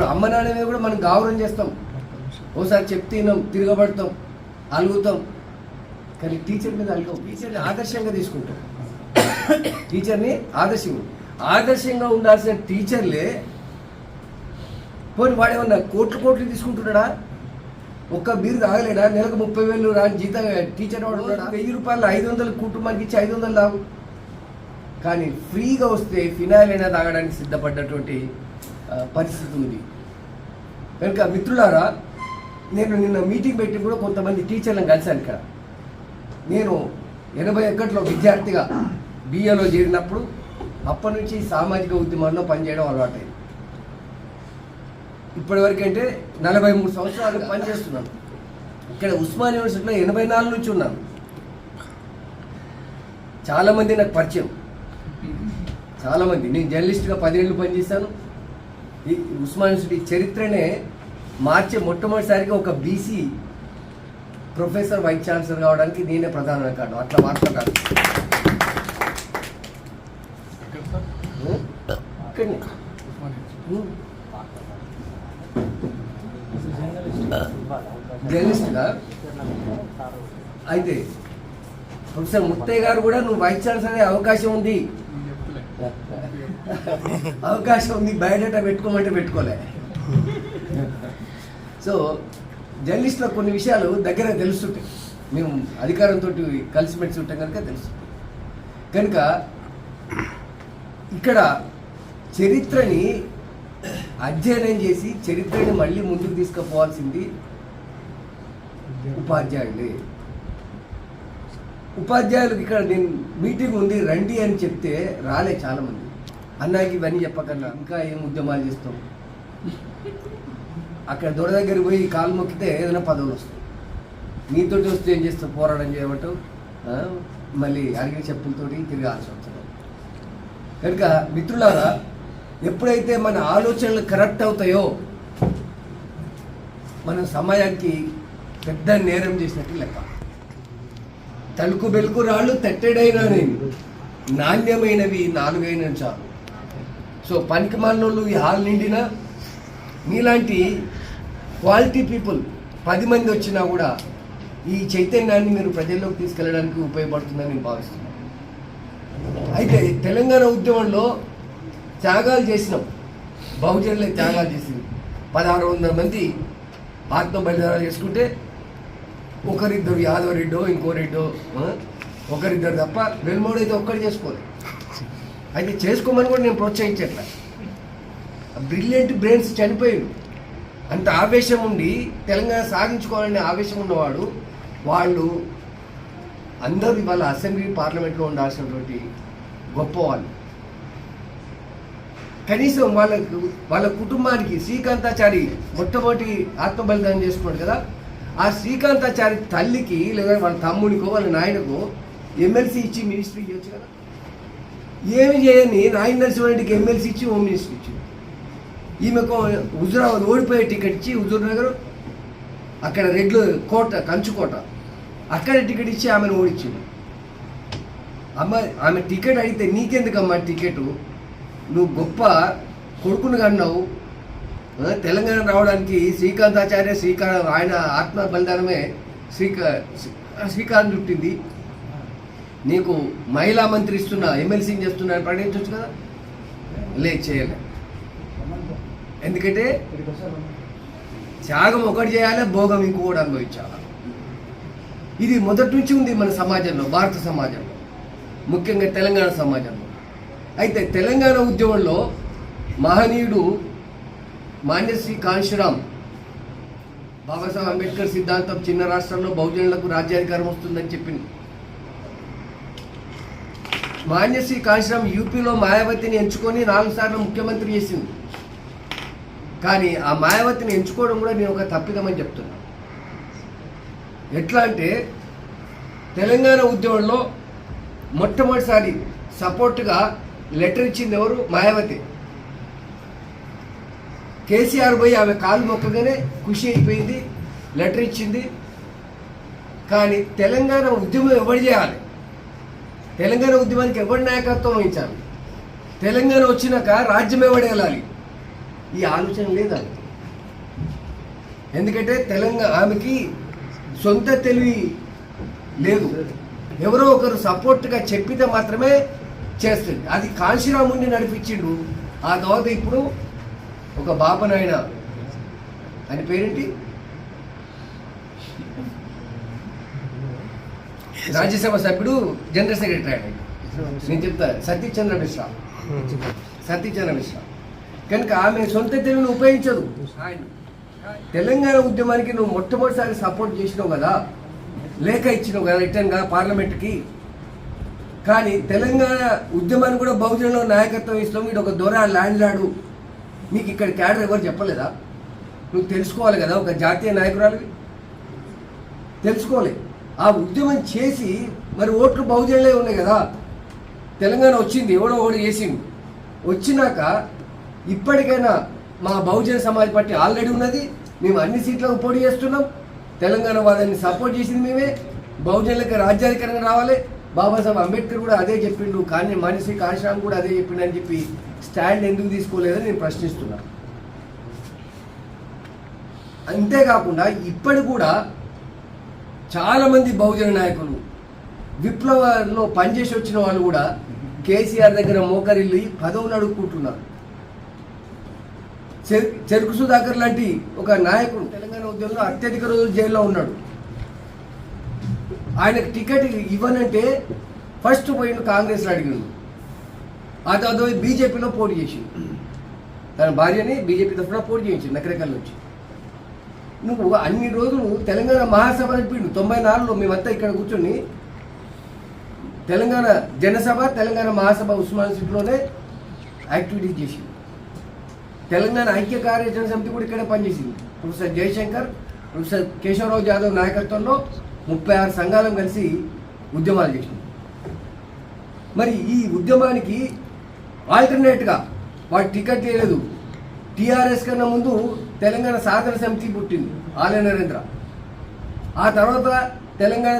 ఇప్పుడు అమ్మ నాన్న మీద కూడా మనం గౌరవం చేస్తాం. ఓసారి చెప్తున్నాం తిరగబడతాం అలుగుతాం. కానీ టీచర్ మీద అలుగుతాం టీచర్ని ఆదర్శంగా తీసుకుంటాం. టీచర్ని ఆదర్శంగా. ఆదర్శంగా ఉండాల్సిన టీచర్లే పోనీ వాడేమన్నా కోట్లు కోట్లు తీసుకుంటున్నాడా? ఒక్క బీరు తాగలేడా? నెలకు ముప్పై వేలు రాని జీతం టీచర్ వాడు వెయ్యి రూపాయలు ఐదు వందలు కుటుంబానికి ఇచ్చి ఐదు వందలు తాగు. కానీ ఫ్రీగా వస్తే ఫినాయిల్ అయినా తాగడానికి సిద్ధపడ్డటువంటి పరిస్థితి ఉంది. కనుక మిత్రులారా నేను నిన్న మీటింగ్ పెట్టి కూడా కొంతమంది టీచర్లను కలిశాను ఇక్కడ. నేను ఎనభై ఒకటిలో విద్యార్థిగా బిఏలో చేరినప్పుడు అప్పటి నుంచి సామాజిక ఉద్యమాల్లో పనిచేయడం అలవాటైంది. ఇప్పటివరకు అంటే నలభై మూడు సంవత్సరాలు పనిచేస్తున్నాను. ఇక్కడ ఉస్మాన్ యూనివర్సిటీలో ఎనభై నాలుగు నుంచి ఉన్నాను. చాలామంది నాకు పరిచయం. చాలామంది. నేను జర్నలిస్ట్గా పదేళ్ళు పనిచేశాను. ఈ ఉస్మాన్ యూనివర్సిటీ చరిత్రనే మార్చే మొట్టమొదటిసారిగా ఒక బీసీ ప్రొఫెసర్ వైస్ ఛాన్సలర్ కావడానికి నేనే ప్రధాన కాదు అట్లా వార్త కాదు. ఇక్కడనే. జర్నలిస్ట్గా అయితే ప్రొఫెసర్ ముత్తయ్య గారు కూడా నువ్వు వైస్ ఛాన్సలర్ అవకాశం ఉంది. అవకాశం ఉంది బయోడేటా పెట్టుకోమంటే పెట్టుకోలే. సో జర్నలిస్ట్లో కొన్ని విషయాలు దగ్గర తెలుస్తుంటాయి. మేము అధికారంతో కలిసిమెలిసి ఉంటాం కనుక తెలుసు కనుక ఇక్కడ చరిత్రని అధ్యయనం చేసి చరిత్రని మళ్ళీ ముందుకు తీసుకుపోవాల్సింది ఉపాధ్యాయులే. ఉపాధ్యాయులకు ఇక్కడ నేను మీటింగ్ ఉంది రండి అని చెప్తే రాలే చాలామంది. అన్నాకి ఇవన్నీ చెప్పకన్నా ఇంకా ఏం ఉద్యమాలు చేస్తాం? అక్కడ దొర దగ్గరికి పోయి కాలు మొక్కితే ఏదైనా పదవులు వస్తాయి. నీతోటి వస్తే ఏం చేస్తావు? పోరాటం చేయమంటావు? మళ్ళీ అడిగిన చెప్పులతోటి తిరగాల్సి వస్తుంది. కనుక మిత్రులారా ఎప్పుడైతే మన ఆలోచనలు కరెక్ట్ అవుతాయో మనం సమయానికి పెద్ద నేరం చేసినట్టు లెక్క. తలుకు బెలుకు రాళ్ళు తట్టెడైనా నేను నాణ్యమైనవి నాలుగైన చాలు. సో పనికి మాలినోళ్ళు ఈ హాల్ నిండినా మీలాంటి క్వాలిటీ పీపుల్ పది మంది వచ్చినా కూడా ఈ చైతన్యాన్ని మీరు ప్రజల్లోకి తీసుకెళ్ళడానికి ఉపయోగపడుతుందని నేను భావిస్తున్నాను. అయితే తెలంగాణ ఉద్యమంలో త్యాగాలు చేసినాం. బహుజనులే త్యాగాలు చేసింది. పదహారు వందల మంది ఆత్మ బలిదానాలు చేసుకుంటే ఒకరిద్దరు యాదవ రెడ్డో ఇంకో రెడ్డో ఒకరిద్దరు తప్ప వెల్మోడు అయితే ఒక్కటి చేసుకోలేదు. అయితే చేసుకోమని కూడా నేను ప్రోత్సహించట్లే. బ్రిలియంట్ బ్రెయిన్స్ చనిపోయాడు అంత ఆవేశం ఉండి తెలంగాణ సాధించుకోవాలనే ఆవేశం ఉన్నవాడు వాళ్ళు అందరూ ఇవాళ అసెంబ్లీ పార్లమెంట్లో ఉండాల్సినటువంటి గొప్పవాళ్ళు. కనీసం వాళ్ళకు వాళ్ళ కుటుంబానికి శ్రీకాంతాచారి మొట్టమొదటి ఆత్మబలిదానం చేసుకున్నాడు కదా ఆ శ్రీకాంతాచారి తల్లికి లేదా వాళ్ళ తమ్ముడికో వాళ్ళ నాయనకో ఎమ్మెల్సీ ఇచ్చి మినిస్ట్రీ ఇవ్వచ్చు కదా? ఏమి చేయని నాయన నరసింహారెడ్డికి ఎమ్మెల్సీ ఇచ్చి హోమ్ మినిస్ట్రీ ఇచ్చింది ఈమెకు హుజురాబాద్ ఓడిపోయే టికెట్ ఇచ్చి హుజూర్ నగర్ అక్కడ రెడ్లు కోట కంచుకోట అక్కడ టికెట్ ఇచ్చి ఆమెను ఓడించింది. అమ్మ ఆమె టికెట్ అడిగితే నీకెందుకమ్మా టికెట్? నువ్వు గొప్ప కొడుకును కన్నావు. తెలంగాణ రావడానికి శ్రీకాంతాచార్య శ్రీకాంత్ ఆయన ఆత్మ బలిదానమే శ్రీకా శ్రీకాంత్ చుట్టింది. నీకు మహిళా మంత్రి ఇస్తున్నా ఎమ్మెల్సీని చేస్తున్నా ప్రకటించవచ్చు కదా? లే చేయలే. ఎందుకంటే త్యాగం ఒకటి చేయాలి భోగం ఇంకొకటి అనుభవించాలి. ఇది మొదటి నుంచి ఉంది మన సమాజంలో భారత సమాజంలో. ముఖ్యంగా తెలంగాణ సమాజంలో. అయితే తెలంగాణ ఉద్యమంలో మహనీయుడు మాన్యశ్రీ కాంశీరామ్ బాబాసాహెబ్ అంబేద్కర్ సిద్ధాంతం చిన్న రాష్ట్రంలో బహుజనులకు రాజ్యాధికారం వస్తుందని చెప్పింది మాన్యశ్రీ కాంశీరామ్ యూపీలో మాయావతిని ఎంచుకొని నాలుగు సార్లు ముఖ్యమంత్రి చేసింది కానీ ఆ మాయావతిని ఎంచుకోవడం కూడా నేను ఒక తప్పిదమని చెప్తున్నా. ఎట్లా అంటే తెలంగాణ ఉద్యమంలో మొట్టమొదటిసారి సపోర్ట్గా లెటర్ ఇచ్చింది ఎవరు? మాయావతి. కేసీఆర్ పోయి ఆమె కాలు మొక్కగానే ఖుషి అయిపోయింది లెటర్ ఇచ్చింది. కానీ తెలంగాణ ఉద్యమం ఎవరు చేయాలి? తెలంగాణ ఉద్యమానికి ఎవరి నాయకత్వం వహించాలి? తెలంగాణ వచ్చినాక రాజ్యం ఎవడు వెళ్ళాలి ఈ ఆలోచన లేదు. ఎందుకంటే తెలంగాణ ఆమెకి సొంత తెలివి లేదు. ఎవరో ఒకరు సపోర్ట్గా చెప్పితే మాత్రమే చేస్తుంది. అది కాశీరాముడిని నడిపించిండు. ఆ తర్వాత ఇప్పుడు ఒక బాపనాయన అని పేరేంటి? రాజ్యసభ సభ్యుడు జనరల్ సెక్రటరీ ఆయన. నేను చెప్తా సతీచంద్ర మిశ్రా. సతీచంద్ర మిశ్రా. కనుక ఆమె సొంత తెలివిని ఉపయోగించదు. తెలంగాణ ఉద్యమానికి నువ్వు మొట్టమొదటిసారి సపోర్ట్ చేసినావు కదా లేఖ ఇచ్చినావు కదా రిటర్న్గా పార్లమెంట్కి. కానీ తెలంగాణ ఉద్యమాన్ని కూడా బహుజనంలో నాయకత్వం ఇస్తాం వీడు ఒక దొర ల్యాండ్ లాడు నీకు ఇక్కడ క్యాడర్ ఎవరు చెప్పలేదా? నువ్వు తెలుసుకోవాలి కదా ఒక జాతీయ నాయకురాలు తెలుసుకోవాలి. ఆ ఉద్యమం చేసి మరి ఓట్లు బహుజనులే ఉన్నాయి కదా. తెలంగాణ వచ్చింది ఎవడో ఒకడు చేసింది వచ్చినాక ఇప్పటికైనా మా బహుజన సమాజ్ పార్టీ ఆల్రెడీ ఉన్నది. మేము అన్ని సీట్లకు పోటీ చేస్తున్నాం. తెలంగాణ వాళ్ళని సపోర్ట్ చేసింది మేమే. బహుజనులకు రాజ్యాధికారంగా రావాలి. బాబాసాహెబ్ అంబేద్కర్ కూడా అదే చెప్పిండు. కానీ మనిషి కాశీరామ్ కూడా అదే చెప్పిండు అని చెప్పి స్టాండ్ ఎందుకు తీసుకోలేదని నేను ప్రశ్నిస్తున్నా. అంతేకాకుండా ఇప్పటి కూడా చాలామంది బహుజన నాయకులు విప్లవంలో పనిచేసి వచ్చిన వాళ్ళు కూడా కేసీఆర్ దగ్గర మోకరిల్లి పదవులు అడుక్కుంటున్నారు. చెరుకు సుధాకర్ లాంటి ఒక నాయకుడు తెలంగాణ ఉద్యమంలో అత్యధిక రోజులు జైల్లో ఉన్నాడు. ఆయనకు టికెట్ ఇవ్వనంటే ఫస్ట్ పోయిండు కాంగ్రెస్లో అడిగిండు. ఆ తర్వాత పోయి బీజేపీలో పోటీ చేసిండు. తన భార్యని బీజేపీ తరఫున పోటీ చేయించింది నకరకల్ నుంచి. నువ్వు అన్ని రోజులు తెలంగాణ మహాసభ నడిపిండు. తొంభై నాలుగులో మేమంతా ఇక్కడ కూర్చొని తెలంగాణ జనసభ తెలంగాణ మహాసభ ఉస్మాన్ సిటీలోనే యాక్టివిటీస్ చేసింది తెలంగాణ ఐక్య కార్యాచరణ సమితి కూడా ఇక్కడే పనిచేసింది. ప్రొఫెసర్ జయశంకర్ ప్రొఫెసర్ కేశవరావు జాదవ్ నాయకత్వంలో ముప్పై ఆరు సంఘాలను కలిసి ఉద్యమాలు చేసింది. మరి ఈ ఉద్యమానికి ఆల్టర్నేట్గా వాడు టికెట్ లేదు టీఆర్ఎస్ కన్నా ముందు తెలంగాణ సాధన సమితి పుట్టింది ఆలయ నరేంద్ర. ఆ తర్వాత తెలంగాణ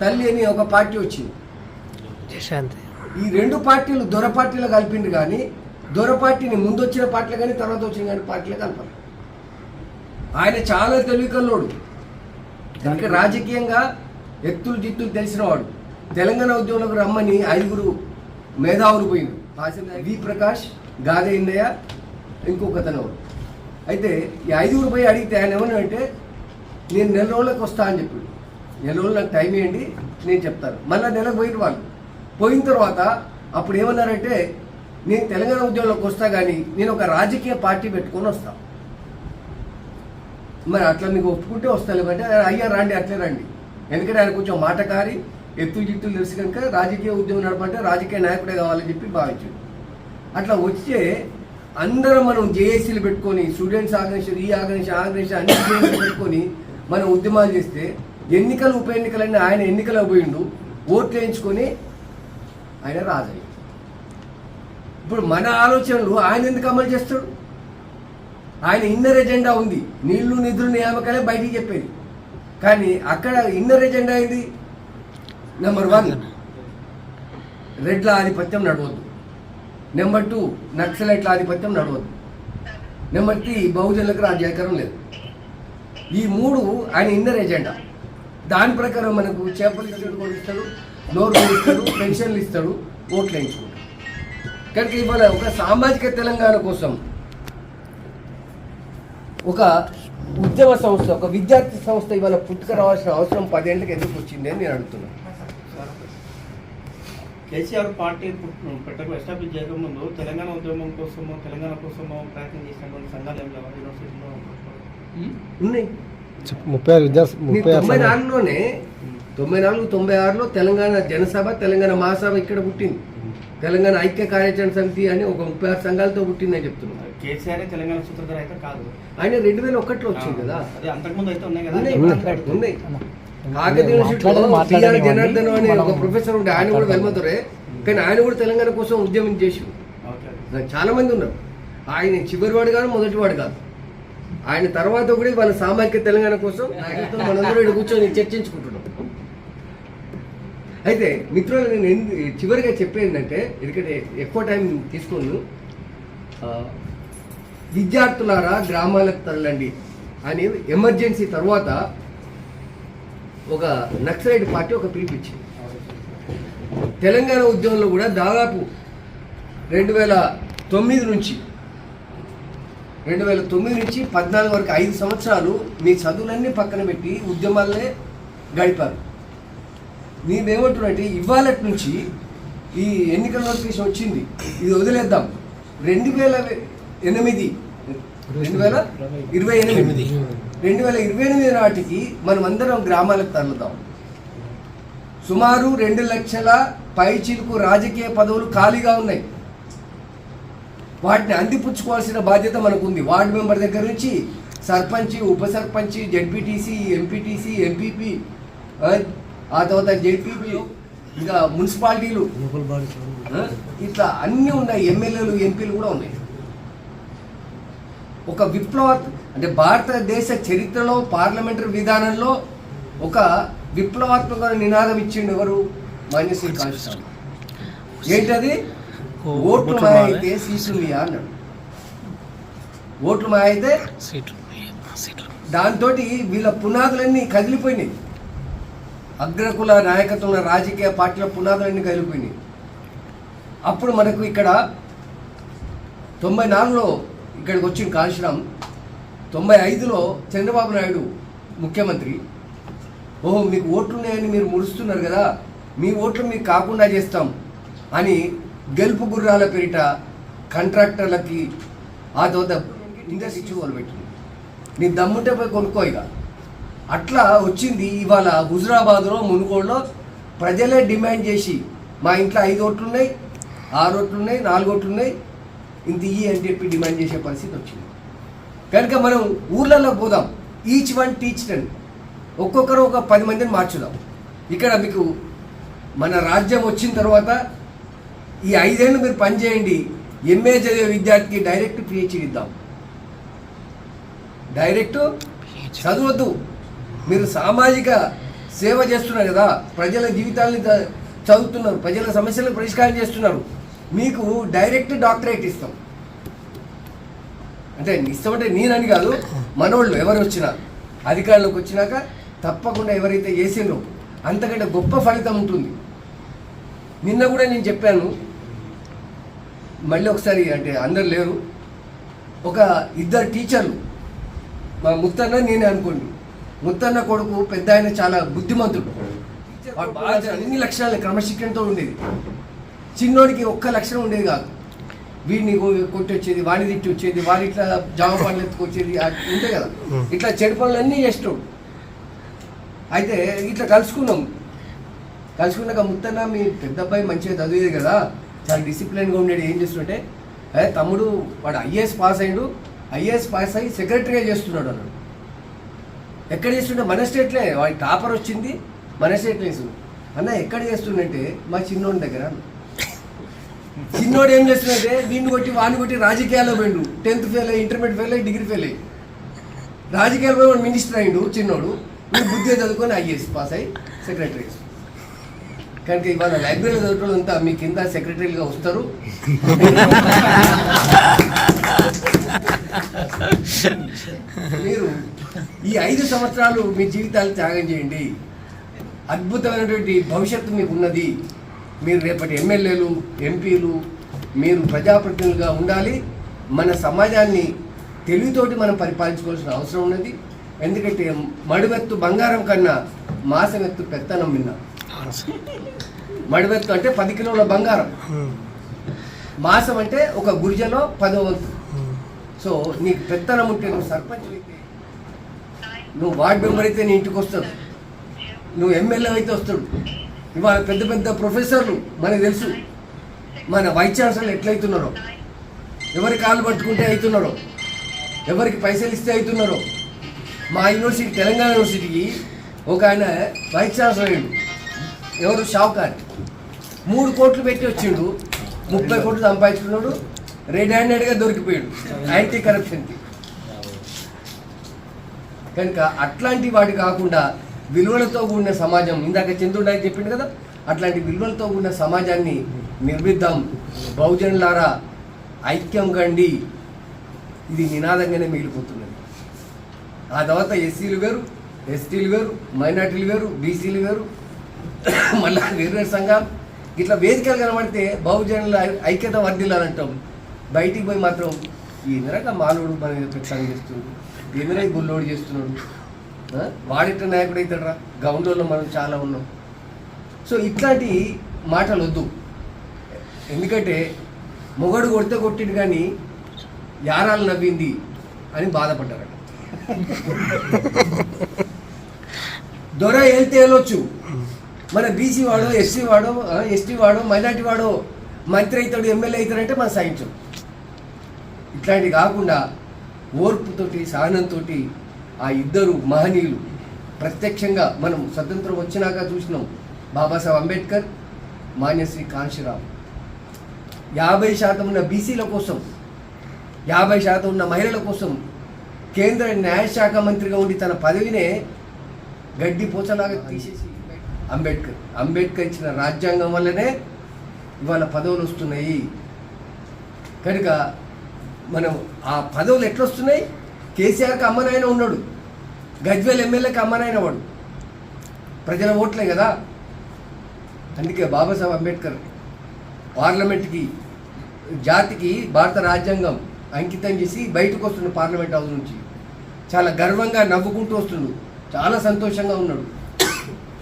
తల్లి అని ఒక పార్టీ వచ్చింది. ఈ రెండు పార్టీలు దొర పార్టీలు కలిపిండు కానీ దొర పార్టీని ముందు వచ్చిన పార్టీలు కానీ తర్వాత వచ్చిన కానీ పార్టీలు కలపాలి ఆయన చాలా తెలివికల్లోడు. దానికి రాజకీయంగా ఎత్తులు జిత్తులు తెలిసినవాడు తెలంగాణ ఉద్యమంలోకి రమ్మని ఐదుగురు మేధావులు తహసీల్దార్. వి ప్రకాష్ గాదే ఇందయ్య ఇంకొక అతను. అయితే ఈ ఐదుగురు పోయి అడిగితే ఆయన ఏమన్నాడంటే నేను నెల రోజులకు వస్తా అని చెప్పాడు. నెల రోజులు నాకు టైం ఇవ్వండి నేను చెప్తాను. మళ్ళీ నెలకు పోయిన వాళ్ళు. పోయిన తర్వాత అప్పుడు ఏమన్నారంటే నేను తెలంగాణ ఉద్యమంలోకి వస్తా కానీ నేను ఒక రాజకీయ పార్టీ పెట్టుకొని వస్తా. మరి అట్లా మీకు ఒప్పుకుంటే వస్తాను అంటే అయ్యా రండి అట్లే రండి. ఎందుకంటే ఆయన కొంచెం మాటకారి ఎత్తులు జిత్తులు తెలుసు కనుక రాజకీయ ఉద్యమం నడపంటే రాజకీయ నాయకుడే కావాలని చెప్పి భావించాడు. అట్లా వచ్చే అందరం మనం జేఏసీలు పెట్టుకొని స్టూడెంట్స్ ఆర్గనైజేషన్ ఈ ఆర్గనైజేషన్ ఆర్గనైజేషన్ అన్ని పెట్టుకొని మనం ఉద్యమాలు చేస్తే ఎన్నికలు ఉప ఎన్నికలన్నీ ఆయన ఎన్నికలు పోయిండు ఓట్లు వేయించుకొని ఆయన రాజయ్య ఇప్పుడు మన ఆలోచనలు ఆయన ఎందుకు అమలు చేస్తాడు? ఆయన ఇన్నర్ ఎజెండా ఉంది. నీళ్ళు నిధులు నియామకాలే బయటికి చెప్పేది. కానీ అక్కడ ఇన్నర్ ఎజెండా ఏంది? నెంబర్ వన్ రెడ్ల ఆధిపత్యం నడవద్దు. నెంబర్ టూ నక్సలైట్ల ఆధిపత్యం నడవద్దు. నెంబర్ త్రీ బహుజనులకు రాజ్యాధికారం లేదు. ఈ మూడు ఆయన ఇన్నర్ ఎజెండా. దాని ప్రకారం మనకు చేపలు ఇస్తాడు? నోరు ఇస్తాడు పెన్షన్లు ఇస్తాడు ఓట్లు వేయించుకుంటాడు కనుక ఇవాళ ఒక సామాజిక తెలంగాణ కోసం ఒక ఉద్యమ సంస్థ ఒక విద్యార్థి సంస్థ ఇవాళ పుట్టుక రావాల్సిన అవసరం పదేళ్ళకి ఎందుకు వచ్చింది అని నేను అడుగుతున్నాను కేసీఆర్ పార్టీ పుట్టు- పెట్టక ఎస్టాబ్లిష్ చేయకముందు తెలంగాణ ఉద్యమం కోసమో తెలంగాణ కోసమో ప్రయత్నం చేసినటువంటి సంఘాలు ఏం లేవా? యూనివర్సిటీలో ఉన్నాయి. ముప్పై ఆరు తొంభై. నాలుగులోనే తొంభై నాలుగు తొంభై ఆరులో తెలంగాణ జనసభ తెలంగాణ మహాసభ ఇక్కడ పుట్టింది. తెలంగాణ ఐక్య కార్యాచరణ సమితి అని ఒక ముప్పై ఆరు సంఘాలతో పుట్టిందని చెప్తున్నాను కేసీఆర్ తెలంగాణ సూత్రధార అయితే కాదు. ఆయన రెండు వేల ఒకటిలో వచ్చింది కదా? అదే అంతకుముందు అయితే ఉన్నాయి కదా? కాకతీయ యూనివర్సిటీలో జనార్దన్ అనే ఒక ప్రొఫెసర్ ఉండే ఆయన కూడా వెల్మతురే కానీ ఆయన కూడా తెలంగాణ కోసం ఉద్యమం చేసి చాలా మంది ఉన్నారు. ఆయన చివరి వాడు కాదు మొదటి వాడు కాదు. ఆయన తర్వాత కూడా వాళ్ళ సామాజిక తెలంగాణ కోసం మనందరూ ఇక్కడ కూర్చొని చర్చించుకుంటున్నాం. అయితే మిత్రులు నేను ఎందు చివరిగా చెప్పేందంటే ఎందుకంటే ఎక్కువ టైం తీసుకోను విద్యార్థులారా గ్రామాలకు తరలండి అని ఎమర్జెన్సీ తర్వాత ఒక నక్సలైట్ పార్టీ ఒక పిలిపించింది. తెలంగాణ ఉద్యమంలో కూడా దాదాపు రెండు వేల తొమ్మిది నుంచి రెండు వేల తొమ్మిది నుంచి పద్నాలుగు వరకు ఐదు సంవత్సరాలు మీ చదువులన్నీ పక్కన పెట్టి ఉద్యమాలనే గడిపారు. నేనేమంటున్నట్టు ఇవాళటి నుంచి ఈ ఎన్నికల నోటిఫికేషన్ వచ్చింది. ఇది వదిలేద్దాం. రెండు వేల ఎనిమిది రెండు వేల ఇరవై ఎనిమిది. రెండు వేల ఇరవై ఎనిమిది నాటికి మనం అందరం గ్రామాలకు తరలుదాం సుమారు రెండు లక్షల పైచిలుకు రాజకీయ పదవులు ఖాళీగా ఉన్నాయి. వాటిని అందిపుచ్చుకోవాల్సిన బాధ్యత మనకు ఉంది వార్డు మెంబర్ దగ్గర నుంచి సర్పంచి ఉప సర్పంచి జడ్పీటీసీ ఎంపీటీసీ ఎంపీపీ ఆ తర్వాత జడ్పీపీ ఇంకా మున్సిపాలిటీలు. ఇట్లా అన్నీ ఉన్నాయి. ఎమ్మెల్యేలు ఎంపీలు కూడా ఉన్నాయి. ఒక విప్లవ అంటే భారతదేశ చరిత్రలో పార్లమెంటరీ విధానంలో ఒక విప్లవాత్మక నినాదం ఇచ్చిండు ఎవరు? మాన్యశ్రీ కాన్స్టాబుల్ ఏంటది? ఓట్లు మాయ. అయితే సీట్లు మీయా అన్నాడు. ఓట్లు మాయ అయితే దాంతో వీళ్ళ పునాదులన్నీ కదిలిపోయినాయి. అగ్రకుల నాయకత్వం రాజకీయ పార్టీల పునాదులన్నీ కదిలిపోయినాయి. అప్పుడు మనకు ఇక్కడ తొంభై నాలుగులో ఇక్కడికి వచ్చిన కాళేశ్వరం తొంభై ఐదులో చంద్రబాబు నాయుడు ముఖ్యమంత్రి ఓహో మీకు ఓట్లున్నాయని మీరు ముడుస్తున్నారు కదా మీ ఓట్లు మీకు కాకుండా చేస్తాం అని గెలుపు గుర్రాల పేరిట కాంట్రాక్టర్లకి ఆ తర్వాత ఇండస్ట్రీ ఇచ్చి మొదలుపెట్టింది నీ దమ్ముంటే పోయి కొనుక్కో ఇక. అట్లా వచ్చింది ఇవాళ హుజరాబాద్లో మునుగోడులో ప్రజలే డిమాండ్ చేసి మా ఇంట్లో ఐదు ఓట్లు ఉన్నాయి ఆరు ఓట్లు ఉన్నాయి నాలుగు ఓట్లు ఉన్నాయి ఇంత ఇయ్యి అని చెప్పి డిమాండ్ చేసే పరిస్థితి వచ్చింది. కనుక మనం ఊర్లలో పోదాం. ఈచ్ వన్ టీచ్ టెన్ ఒక్కొక్కరు ఒక పది మందిని మార్చుదాం. ఇక్కడ మీకు మన రాజ్యం వచ్చిన తర్వాత ఈ ఐదేళ్ళు మీరు పనిచేయండి ఎంఏ చదివే విద్యార్థికి డైరెక్ట్ పిహెచ్డి ఇద్దాం. డైరెక్ట్ చదవద్దు. మీరు సామాజిక సేవ చేస్తున్నారు కదా ప్రజల జీవితాలని చ- చదువుతున్నారు ప్రజల సమస్యలను పరిష్కారం చేస్తున్నారు. మీకు డైరెక్ట్ డాక్టరేట్ ఇస్తాం. అంటే ఇస్తామంటే నేనని కాదు మనోళ్ళు ఎవరు వచ్చినా అధికారంలోకి వచ్చినాక తప్పకుండా ఎవరైతే చేసిండ్రో అంతకంటే గొప్ప ఫలితం ఉంటుంది. నిన్న కూడా నేను చెప్పాను మళ్ళీ ఒకసారి అంటే అందరు లేరు ఒక ఇద్దరు టీచర్లు మా ముత్తన్న నేనే అనుకోండి. ముత్తన్న కొడుకు పెద్ద ఆయన చాలా బుద్ధిమంతుడు. వాడు బాగా అన్ని లక్షణాలు క్రమశిక్షణతో ఉండేది. చిన్నోడికి ఒక్క లక్షణం ఉండేది కాదు. వీడిని కొట్టి వచ్చేది వాడిని తిట్టి వచ్చేది వాడి ఇట్లా జామ పనులు ఎత్తుకొచ్చేది ఉంటాయి కదా. ఇట్లా చెడు పనులు అన్నీ చేస్తాడు అయితే ఇట్లా కలుసుకున్నాం. కలుసుకున్నాక ముత్తన్న మీ పెద్ద అబ్బాయి మంచిగా చదివేది కదా. చాలా డిసిప్లిన్గా ఉండేది ఏం చేస్తుంటే తమ్ముడు వాడు ఐఏఎస్ పాస్ అయ్యాడు. ఐఏఎస్ పాస్ అయ్యి సెక్రటరీగా చేస్తున్నాడు అన్నాడు. ఎక్కడ చేస్తుంటే మన స్టేట్లే వాడి టాపర్ వచ్చింది మన స్టేట్లో వేస్తుంది అన్న ఎక్కడ చేస్తుండంటే మా చిన్నోడి దగ్గర. చిన్నోడు ఏం చేస్తుందంటే వీడిని కొట్టి వాడిని కొట్టి రాజకీయాల్లో పోయిండు. టెన్త్ ఫెయిల్ అయ్యి ఇంటర్మీడియట్ ఫెయిల్ అయ్యి డిగ్రీ ఫెయిల్ అయ్యి. రాజకీయాల్లో పోయి వాడు మినిస్టర్ అయ్యిండు చిన్నోడు. వీడు బుద్ధిగా చదువుకొని ఐఏఎస్ పాస్ అయ్యి సెక్రటరీ కనుక ఇవాళ లైబ్రరీ చదువుకోవడం అంతా మీ కింద సెక్రటరీలుగా వస్తారు. మీరు ఈ ఐదు సంవత్సరాలు మీ జీవితాలు త్యాగం చేయండి. అద్భుతమైనటువంటి భవిష్యత్తు మీకు ఉన్నది మీరు రేపటి ఎమ్మెల్యేలు ఎంపీలు మీరు ప్రజాప్రతినిధులుగా ఉండాలి. మన సమాజాన్ని తెలివితోటి మనం పరిపాలించుకోవాల్సిన అవసరం ఉన్నది. ఎందుకంటే మడువెత్తు బంగారం కన్నా మాసమెత్తు పెత్తనం విన్న మడువెత్తు అంటే పది కిలోల బంగారం. మాసం అంటే ఒక గురిజలో పదో వంతు. సో నీకు పెత్తనం ఉంటే నువ్వు సర్పంచ్ అయితే నువ్వు వార్డ్ మెంబర్ అయితే నీ ఇంటికి వస్తాడు. నువ్వు ఎమ్మెల్యే అయితే వస్తాడు. ఇవాళ పెద్ద పెద్ద ప్రొఫెసర్లు మనకు తెలుసు. మన వైస్ ఛాన్సలర్ ఎట్లయితున్నారో? ఎవరి కాళ్ళు పట్టుకుంటే అవుతున్నారో? ఎవరికి పైసలు ఇస్తే అవుతున్నారో? మా యూనివర్సిటీ తెలంగాణ యూనివర్సిటీకి ఒక ఆయన వైస్ ఛాన్సలర్ ఎవరు? షావుకార్. మూడు కోట్లు పెట్టి వచ్చిండు. ముప్పై కోట్లు సంపాదించుకున్నాడు. రెడ్ హ్యాండెడ్గా దొరికిపోయాడు. యాంటీ కరప్షన్కి కనుక అట్లాంటి వాటి కాకుండా విలువలతో కూడిన సమాజం ఇందాక చంద్రుడు చెప్పిండు కదా అట్లాంటి విలువలతో కూడిన సమాజాన్ని నిర్మిద్దాం. బహుజనులారా ఐక్యం కండి. ఇది నినాదంగానే మిగిలిపోతున్నది. ఆ తర్వాత ఎస్సీలు వేరు ఎస్టీలు వేరు మైనార్టీలు వేరు బీసీలు వేరు మళ్ళా వేరే సంఘం ఇట్లా వేదికలు కనబడితే బహుజనుల ఐక్యత వర్ధిల్లాలంటాం. బయటికి పోయి మాత్రం ఈ నిరక మానవుడు మన మీద చేస్తుంది. చేస్తున్నాడు బుల్లోడు గుల్లోడు చేస్తున్నాడు. ఆ? నాయకుడు అవుతాడరా గౌండ్లో మనం చాలా ఉన్నాం. సో ఇట్లాంటి మాటలు వద్దు. ఎందుకంటే మొగడు కొడితే కొట్టిండు కానీ యారాలు నవ్వింది అని బాధపడ్డారట. దొర వెళ్తే వెళ్ళొచ్చు. మన బీసీ వాడో ఎస్సీ వాడో ఎస్టీ వాడో మైనార్టీ వాడో మంత్రి అవుతాడు ఎమ్మెల్యే అవుతాడంటే మనం సహించం. ఇట్లాంటివి కాకుండా ఓర్పుతోటి సహనంతో ఆ ఇద్దరు మహనీయులు ప్రత్యక్షంగా మనం స్వతంత్రం వచ్చినాక చూసినాం. బాబాసాహెబ్ అంబేద్కర్ మాన్యశ్రీ కాంశీరావు యాభై శాతం ఉన్న బీసీల కోసం యాభై శాతం ఉన్న మహిళల కోసం కేంద్ర న్యాయశాఖ మంత్రిగా ఉండి తన పదవినే గడ్డి పోచలాగా తీసేసి అంబేద్కర్ అంబేద్కర్ ఇచ్చిన రాజ్యాంగం వల్లనే ఇవాళ పదవులు వస్తున్నాయి. కనుక మనం ఆ పదవులు ఎట్లొస్తున్నాయి? కేసీఆర్కి అమ్మనాయన ఉన్నాడు. గజ్వేల్ ఎమ్మెల్యేకి అమ్మనాయన వాడు. ప్రజల ఓట్లే కదా. అందుకే బాబాసాహెబ్ అంబేద్కర్ పార్లమెంట్కి జాతికి భారత రాజ్యాంగం అంకితం చేసి బయటకు వస్తుండు పార్లమెంట్ హౌస్ నుంచి. చాలా గర్వంగా నవ్వుకుంటూ వస్తుండు. చాలా సంతోషంగా ఉన్నాడు.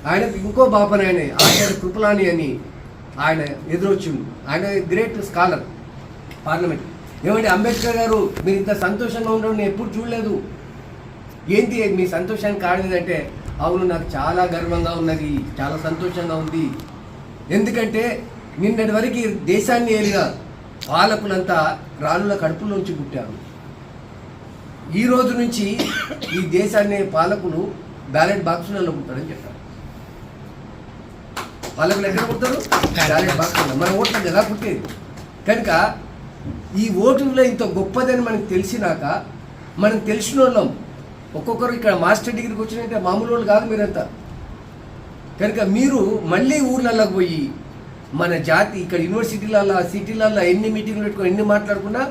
ఆయనకు ఇంకో బాపనాయనే ఆయన ఆచార్య కృపలాని అని ఆయన ఎదురొచ్చిండు. ఆయన గ్రేట్ స్కాలర్ పార్లమెంట్. ఏమంటే అంబేద్కర్ గారు మీరు ఇంత సంతోషంగా ఉండడం నేను ఎప్పుడు చూడలేదు. ఏంటి మీ సంతోషానికి కారణం అవును నాకు చాలా గర్వంగా ఉన్నది చాలా సంతోషంగా ఉంది. ఎందుకంటే నిన్నటి వరకు దేశాన్ని ఏలిన పాలకులంతా రాళ్ళ కడుపులోంచి పుట్టారు. ఈ రోజు నుంచి ఈ దేశాన్ని పాలకులు బ్యాలెట్ బాక్సులలో పుట్టారని చెప్పారు. పాలకులు ఎక్కడ పుట్టారు? బ్యాలెట్ బాక్సులలో. మన ఓట్ల ఎలా పుట్టేది? కనుక ఈ ఓటింగ్లో ఇంత గొప్పదని మనకు తెలిసినాక మనం తెలిసిన వాళ్ళం ఒక్కొక్కరు ఇక్కడ మాస్టర్ డిగ్రీకి వచ్చినట్టే మామూలు వాళ్ళు కాదు మీరంతా. కనుక మీరు మళ్ళీ ఊర్లలోకి పోయి మన జాతి ఇక్కడ యూనివర్సిటీలలో సిటీలలో ఎన్ని మీటింగ్లు పెట్టుకొని ఎన్ని మాట్లాడుకున్నా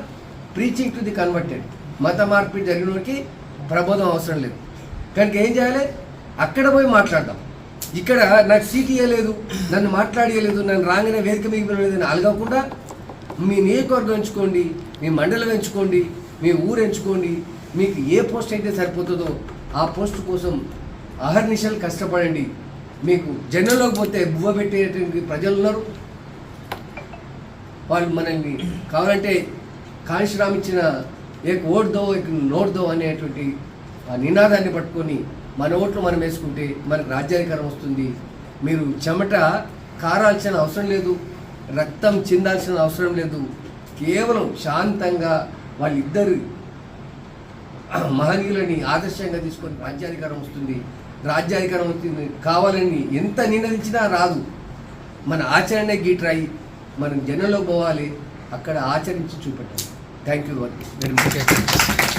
ప్రీచింగ్ టు ది కన్వర్టెడ్ మత మార్పిడి జరిగిన వాడికి ప్రబోధం అవసరం లేదు. కనుక ఏం చేయాలి? అక్కడ పోయి మాట్లాడదాం. ఇక్కడ నాకు సీట్ ఇవ్వలేదు నన్ను మాట్లాడియలేదు నన్ను రాగానే వేదిక మీద లేదని అలగకుండా మీ నియోజకవర్గం ఎంచుకోండి మీ మండలం ఎంచుకోండి మీ ఊరు ఎంచుకోండి. మీకు ఏ పోస్ట్ అయితే సరిపోతుందో ఆ పోస్ట్ కోసం అహర్నిశలు కష్టపడండి. మీకు జనంలోకి పోతే బువ్వ పెట్టేటువంటి ప్రజలు ఉన్నారు. వాళ్ళు మనల్ని కావాలంటే కాళేశ్వరం ఇచ్చిన ఏక ఓట్ ఏక ఏక్ అనేటువంటి ఆ నినాదాన్ని పట్టుకొని మన ఓట్లు మనం వేసుకుంటే మనకు రాజ్యాధికారం వస్తుంది. మీరు చెమట కారాల్సిన అవసరం లేదు. రక్తం చెందాల్సిన అవసరం లేదు. కేవలం శాంతంగా వాళ్ళిద్దరు మహనీయులని ఆదర్శంగా తీసుకొని రాజ్యాధికారం వస్తుంది. రాజ్యాధికారం వస్తుంది. కావాలని ఎంత నినదించినా రాదు. మన ఆచరణే గీట్రాయి. మనం జనంలో పోవాలి. అక్కడ ఆచరించి చూపెట్టాలి. Thank you very much